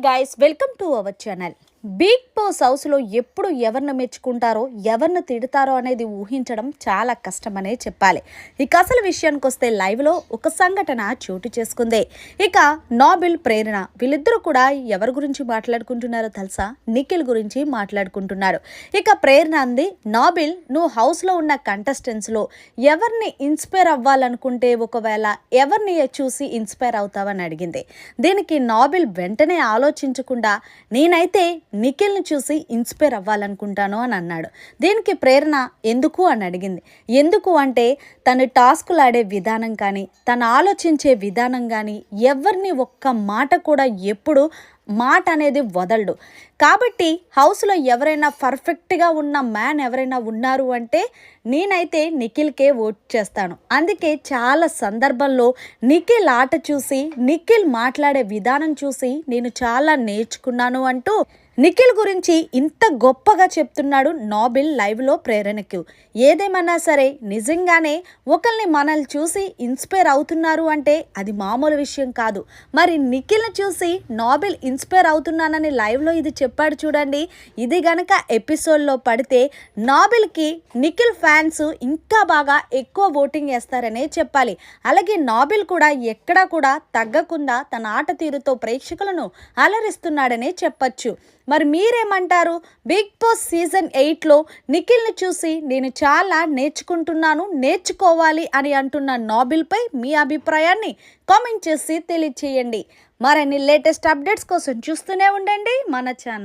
guys, welcome to our channel. Bigg Boss హౌస్లో ఎప్పుడు ఎవరిని మెచ్చుకుంటారో ఎవరిని తిడతారో అనేది ఊహించడం చాలా కష్టమనే చెప్పాలి. ఇక అసలు విషయానికి వస్తే లైవ్లో ఒక సంఘటన చోటు చేసుకుంది. ఇక నాబిల్ ప్రేరణ వీళ్ళిద్దరూ కూడా ఎవరి గురించి మాట్లాడుకుంటున్నారో తెలుసా? నిఖిల్ గురించి మాట్లాడుకుంటున్నారు. ఇక ప్రేరణ అంది నాబిల్ నువ్వు హౌస్లో ఉన్న కంటెస్టెంట్స్లో ఎవరిని ఇన్స్పైర్ అవ్వాలనుకుంటే ఒకవేళ ఎవరిని చూసి ఇన్స్పైర్ అవుతావని అడిగింది. దీనికి నాబిల్ వెంటనే ఆలోచించకుండా నేనైతే నిఖిల్ని చూసి ఇన్స్పైర్ అవ్వాలనుకుంటాను అని అన్నాడు. దీనికి ప్రేరణ ఎందుకు అని అడిగింది. ఎందుకు అంటే తను టాస్కులు ఆడే విధానం కానీ తను ఆలోచించే విధానం కానీ ఎవరిని ఒక్క మాట కూడా ఎప్పుడు మాట అనేది వదలడు. కాబట్టి హౌస్లో ఎవరైనా పర్ఫెక్ట్గా ఉన్న మ్యాన్ ఎవరైనా ఉన్నారు అంటే నేనైతే నిఖిల్కే ఓట్ చేస్తాను. అందుకే చాలా సందర్భంలో నిఖిల్ ఆట చూసి నిఖిల్ మాట్లాడే విధానం చూసి నేను చాలా నేర్చుకున్నాను అంటూ నిఖిల్ గురించి ఇంత గొప్పగా చెప్తున్నాడు నాబిల్ లైవ్లో ప్రేరణకు ఏదేమన్నా సరే నిజంగానే ఒకరిని మనల్ని చూసి ఇన్స్పైర్ అవుతున్నారు అంటే అది మామూలు విషయం కాదు. మరి నిఖిల్ని చూసి నాబిల్ ఇన్స్పైర్ అవుతున్నానని లైవ్లో ఇది చెప్పాడు చూడండి. ఇది గనక ఎపిసోడ్లో పడితే నాబిల్కి నిఖిల్ ఫ్యాన్స్ ఇంకా బాగా ఎక్కువ ఓటింగ్ వేస్తారనే చెప్పాలి. అలాగే నాబిల్ కూడా ఎక్కడా కూడా తగ్గకుండా తన ఆట తీరుతో ప్రేక్షకులను అలరిస్తున్నాడనే చెప్పచ్చు. మరి మీరేమంటారు? బిగ్ బాస్ సీజన్ ఎయిట్లో నిఖిల్ని చూసి నేను చాలా నేర్చుకుంటున్నాను నేర్చుకోవాలి అని అంటున్న నాబిల్పై మీ అభిప్రాయాన్ని కామెంట్ చేసి తెలియచేయండి. మరిన్ని లేటెస్ట్ అప్డేట్స్ కోసం చూస్తూనే ఉండండి మన ఛానల్.